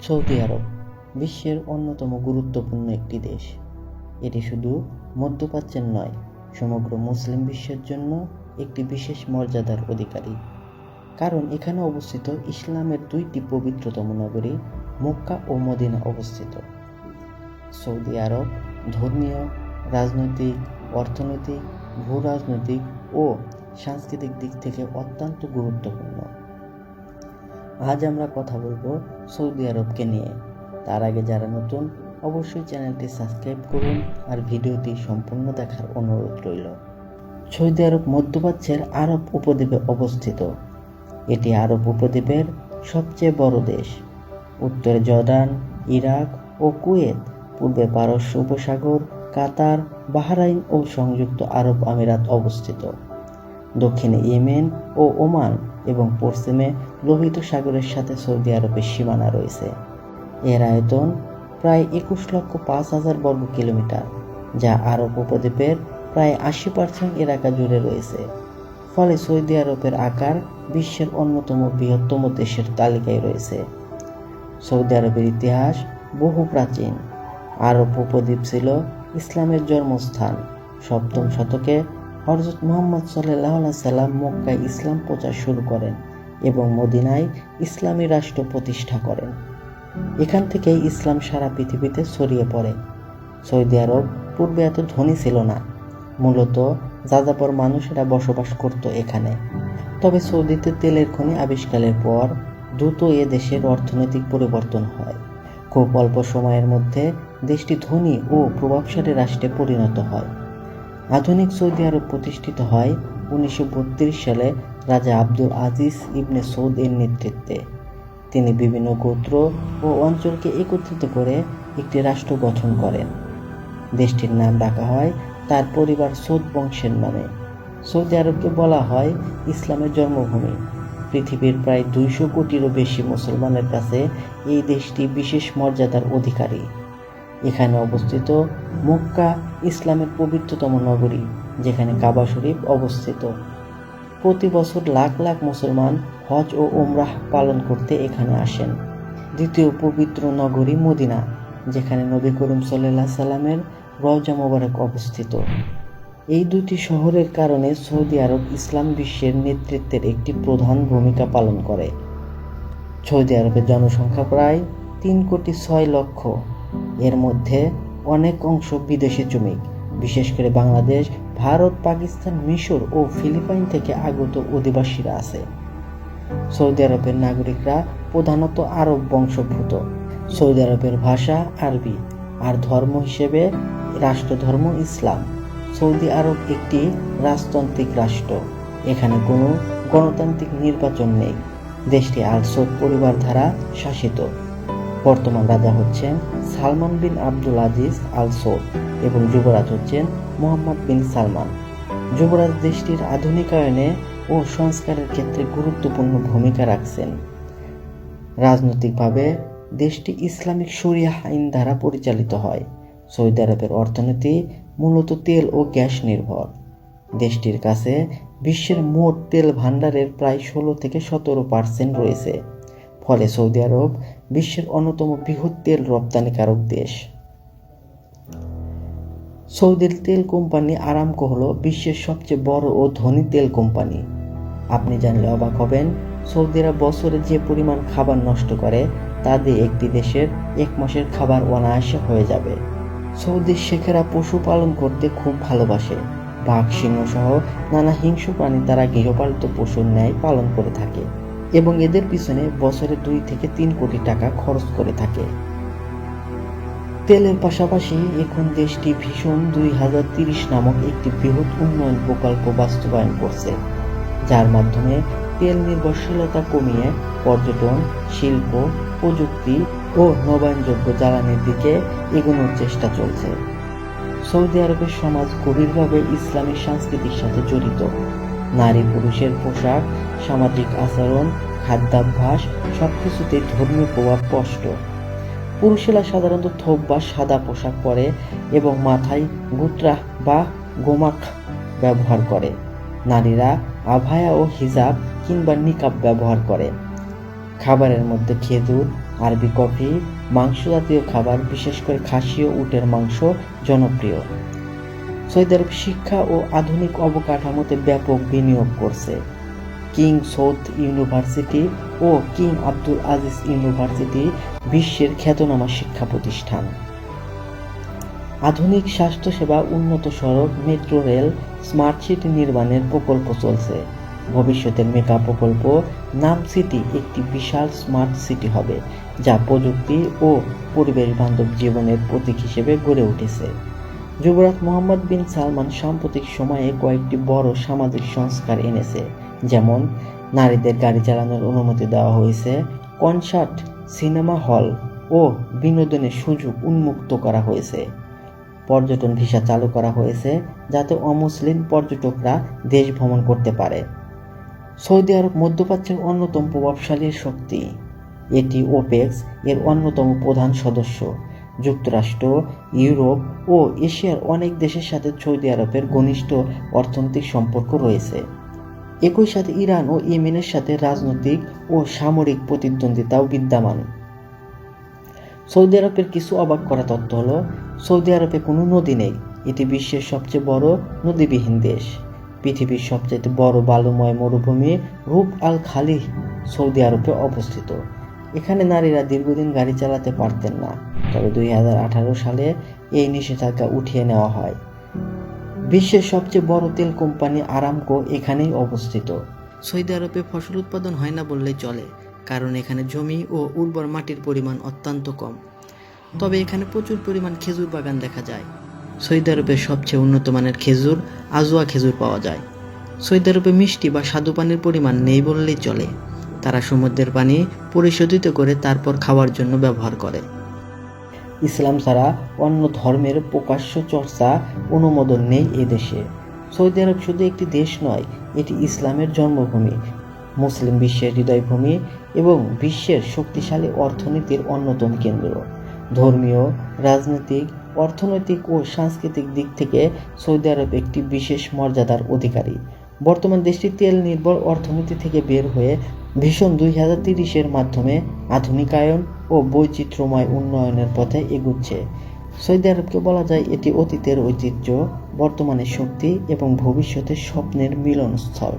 Saudi আরব, বিশ্বের অন্যতম গুরুত্বপূর্ণ একটি দেশ। এটি শুধু মধ্যপ্রাচ্যের নয়, সমগ্র মুসলিম বিশ্বের জন্য একটি বিশেষ মর্যাদার অধিকারী। কারণ এখানে অবস্থিত ইসলামের দুইটি পবিত্রতম নগরী মক্কা ও মদিনা অবস্থিত। সৌদি আরব ধর্মীয়, রাজনৈতিক, অর্থনৈতিক ভূ রাজনৈতিক ও সাংস্কৃতিক দিক থেকে অত্যন্ত গুরুত্বপূর্ণ। আজ আমরা কথা বলব সৌদি আরবকে নিয়ে। তার আগে যারা নতুন, অবশ্যই চ্যানেলটি সাবস্ক্রাইব করুন আর ভিডিওটি সম্পূর্ণ দেখার অনুরোধ রইল। সৌদি আরব মধ্যপ্রাচ্যের আরব উপদ্বীপে অবস্থিত। এটি আরব উপদ্বীপের সবচেয়ে বড় দেশ। উত্তরে জর্ডান, ইরাক ও কুয়েত, পূর্বে পারস্য উপসাগর, কাতার, বাহরাইন ও সংযুক্ত আরব আমিরাত অবস্থিত। দক্ষিণে ইয়েমেন ও ওমান এবং পশ্চিমে লোহিত সাগরের সাথে সৌদি আরবের সীমানা রয়েছে। এর আয়তন প্রায় একুশ লক্ষ পাঁচ হাজার বর্গ কিলোমিটার, যা আরব উপদ্বীপের প্রায় আশি পার্সেন্ট এলাকা জুড়ে রয়েছে। ফলে সৌদি আরবের আকার বিশ্বের অন্যতম বৃহত্তম দেশের তালিকায় রয়েছে। সৌদি আরবের ইতিহাস বহু প্রাচীন। আরব উপদ্বীপ ছিল ইসলামের জন্মস্থান। সপ্তম শতকে হজরত মোহাম্মদ সাল্লাহ সাল্লাম মক্কায় ইসলাম প্রচার শুরু করেন এবং মদিনায় ইসলামী রাষ্ট্র প্রতিষ্ঠা করেন। এখান থেকেই ইসলাম সারা পৃথিবীতে ছড়িয়ে পড়ে। সৌদি আরব পূর্বে এত ধনী ছিল না। মূলত যাযাবর মানুষেরা বসবাস করত এখানে। তবে সৌদিতে তেলের খনি আবিষ্কারের পর দ্রুত এ দেশের অর্থনৈতিক পরিবর্তন হয়। খুব অল্প সময়ের মধ্যে দেশটি ধনী ও প্রভাবশালী রাষ্ট্রে পরিণত হয়। আধুনিক সৌদি আরব প্রতিষ্ঠিত হয় উনিশশো বত্রিশ সালে রাজা আব্দুল আজিজ ইবনে সৌদ এর নেতৃত্বে। তিনি বিভিন্ন গোত্র ও অঞ্চলকে একত্রিত করে একটি রাষ্ট্র গঠন করেন। দেশটির নাম রাখা হয় তার পরিবার সৌদ বংশের নামে। সৌদি আরবকে বলা হয় ইসলামের জন্মভূমি। পৃথিবীর প্রায় দুইশো কোটিরও বেশি মুসলমানের কাছে এই দেশটি বিশেষ মর্যাদার অধিকারী। এখানে অবস্থিত মক্কা ইসলামের পবিত্রতম নগরী, যেখানে কাবা শরীফ অবস্থিত। প্রতি বছর লাখ লাখ মুসলমান হজ ও ওমরাহ পালন করতে এখানে আসেন। দ্বিতীয় পবিত্র নগরী মদিনা, যেখানে নবী করিম সাল্লাহ সাল্লামের রওজা মোবারক অবস্থিত। এই দুটি শহরের কারণে সৌদি আরব ইসলাম বিশ্বের নেতৃত্বের একটি প্রধান ভূমিকা পালন করে। সৌদি আরবের জনসংখ্যা প্রায় তিন কোটি ছয় লক্ষ। এর মধ্যে অনেক অংশ বিদেশি শ্রমিক বিশেষ করে বাংলাদেশ, ভারত, পাকিস্তান, মিশর ও ফিলিপাইন থেকে আগত অধিবাসীরা আছে। সৌদি আরবের নাগরিকরা প্রধানত আরব বংশোদ্ভূত। সৌদি আরবের ভাষা আরবি, আর ধর্ম হিসেবে রাষ্ট্রধর্ম ইসলাম। সৌদি আরব একটি রাজতান্ত্রিক রাষ্ট্র, এখানে কোনো গণতান্ত্রিক নির্বাচন নেই। দেশটি আল সৌদ পরিবার দ্বারা শাসিত। বর্তমান রাজা হচ্ছেন সালমান বিন আব্দুল আজিজ আল সৌদ এবং যুবরাজ হচ্ছেন মোহাম্মদ বিন সালমান। যুবরাজ দেশটির আধুনিকায়নে ও সংস্কারের ক্ষেত্রে গুরুত্বপূর্ণ ভূমিকা রাখছেন। রাজনৈতিকভাবে দেশটি ইসলামিক শরিয়া আইন দ্বারা পরিচালিত হয়। সৌদি আরবের অর্থনীতি মূলত তেল ও গ্যাস নির্ভর। দেশটির কাছে বিশ্বের মোট তেল ভাণ্ডারের প্রায় ষোলো থেকে সতেরো পার্সেন্ট রয়েছে। ফলে সৌদি আরব বিশ্বের অন্যতম বৃহৎ তেল রপ্তানিকারক দেশ। সৌদির তেল কোম্পানি আরামকো হল বিশ্বের সবচেয়ে বড় ও ধনী তেল কোম্পানি। আপনি জানলে অবাক হবেন, সৌদিরা বছরে যে পরিমাণ খাবার নষ্ট করে, তা দিয়ে একটি দেশের এক মাসের খাবার অনায়াসে হয়ে যাবে। সৌদির শেখেরা পশুপালন করতে খুব ভালোবাসে। বাঘ, সিংহ সহ নানা হিংস্র প্রাণী তারা গৃহপালিত পশুর ন্যায় পালন করে থাকে। এবং এদের পিছনে বছরে দুই থেকে তিন কোটি টাকা খরচ করে থাকে। তেলের পাশাপাশি এখন দেশটি ভীষণ দুই হাজার নামক একটি বৃহৎ উন্নয়ন প্রকল্প বাস্তবায়ন করছে, যার মাধ্যমে তেল নির্ভরশীলতা কমিয়ে পর্যটন, শিল্প, প্রযুক্তি ও নবায়নযোগ্য জ্বালানির দিকে এগোনোর চেষ্টা চলছে। সৌদি আরবের সমাজ গভীরভাবে ইসলামী সংস্কৃতির সাথে জড়িত। নারী পুরুষের পোশাক সামাজিক আচরণ, খাদ্যাভ্যাস সবকিছুতেই ধর্মীয় প্রভাব স্পষ্ট। পুরুষেরা সাধারণত থোপ বা সাদা পোশাক পরে এবং মাথায় গুত্রা বা গোমাক ব্যবহার করে। নারীরা আভায়া ও হিজাব কিংবা নিকাব ব্যবহার করে। খাবারের মধ্যে খেজুর, আরবি কফি মাংস জাতীয় খাবার, বিশেষ করে খাসি ও উটের মাংস জনপ্রিয়। সৌদি আরব শিক্ষা ও আধুনিক অবকাঠামোতে ব্যাপক বিনিয়োগ করছে। কিং সৌদ ইউনিভার্সিটি ও কিং আব্দুল আজিজ ইউনিভার্সিটি বিশ্বের খ্যাতনামা শিক্ষা প্রতিষ্ঠান। আধুনিক স্বাস্থ্যসেবা উন্নত সড়ক, মেট্রো রেল, স্মার্ট সিটি নির্মাণের প্রকল্প চলছে। ভবিষ্যতের মেগা প্রকল্প নাম সিটি একটি বিশাল স্মার্ট সিটি হবে, যা প্রযুক্তি ও পরিবেশ বান্ধব জীবনের প্রতীক হিসেবে গড়ে উঠেছে। যুবরাজ মোহাম্মদ বিন সালমান সাম্প্রতিক সময়ে কয়েকটি বড় সামাজিক সংস্কার এনেছে। যেমন নারীদের গাড়ি চালানোর অনুমতি দেওয়া হয়েছে, কনসার্ট, সিনেমা হল ও বিনোদনের সুযোগ উন্মুক্ত করা হয়েছে। পর্যটন ভিসা চালু করা হয়েছে যাতে অমুসলিম পর্যটকরা দেশ ভ্রমণ করতে পারে। সৌদি আরব মধ্যপ্রাচ্যের অন্যতম প্রভাবশালী শক্তি। এটি ওপেক্স এর অন্যতম প্রধান সদস্য। যুক্তরাষ্ট্র, ইউরোপ ও এশিয়ার অনেক দেশের সাথে সৌদি আরবের ঘনিষ্ঠ অর্থনৈতিক সম্পর্ক রয়েছে। একই সাথে ইরান ও ইয়েমেনের সাথে রাজনৈতিক ও সামরিক প্রতিদ্বন্দ্বিতাও বিদ্যমান। সৌদি আরবের কিছু অবাক করা তথ্য হলো, সৌদি আরবে কোনো নদী নেই। এটি বিশ্বের সবচেয়ে বড় নদীবিহীন দেশ। পৃথিবীর সবচেয়ে বড় বালুময় মরুভূমি রূপ আল খালি সৌদি আরবে অবস্থিত। এখানে নারীরা দীর্ঘদিন গাড়ি চালাতে পারতেন না, তবে দুই হাজার আঠারো সালে এই নিষেধাজ্ঞা উঠিয়ে নেওয়া হয়। বিশ্বের সবচেয়ে বড় তেল কোম্পানি আরামকো এখানেই অবস্থিত। সৌদি আরবে ফসল উৎপাদন হয় না বললেই চলে, কারণ এখানে জমি ও উর্বর মাটির পরিমাণ অত্যন্ত কম। তবে এখানে প্রচুর পরিমাণ খেজুর বাগান দেখা যায়। সৌদি আরবের সবচেয়ে উন্নত মানের খেজুর, আজোয়া খেজুর পাওয়া যায়। সৌদি আরবে মিষ্টি বা স্বাদু পানির পরিমাণ নেই বললেই চলে। তারা সমুদ্রের পানি পরিশোধিত করে তারপর খাওয়ার জন্য ব্যবহার করে। ইসলাম ছাড়া অন্য ধর্মের প্রকাশ্য চর্চা, অনুমোদন নেই এ দেশে। সৌদি আরব শুধু একটি দেশ নয়, এটি ইসলামের জন্মভূমি, মুসলিম বিশ্বের হৃদয়ভূমি এবং বিশ্বের শক্তিশালী অর্থনীতির অন্যতম কেন্দ্র। ধর্মীয়, রাজনৈতিক, অর্থনৈতিক ও সাংস্কৃতিক দিক থেকে সৌদি আরব একটি বিশেষ মর্যাদার অধিকারী। বর্তমান দেশটি তেল নির্ভর অর্থনীতি থেকে বের হয়ে ভীষণ দুই হাজার তিরিশের মাধ্যমে আধুনিকায়ন ও বৈচিত্র্যময় উন্নয়নের পথে এগুচ্ছে। সৌদি আরবকে বলা যায় এটি অতীতের ঐতিহ্য বর্তমানের শক্তি এবং ভবিষ্যতের স্বপ্নের মিলনস্থল।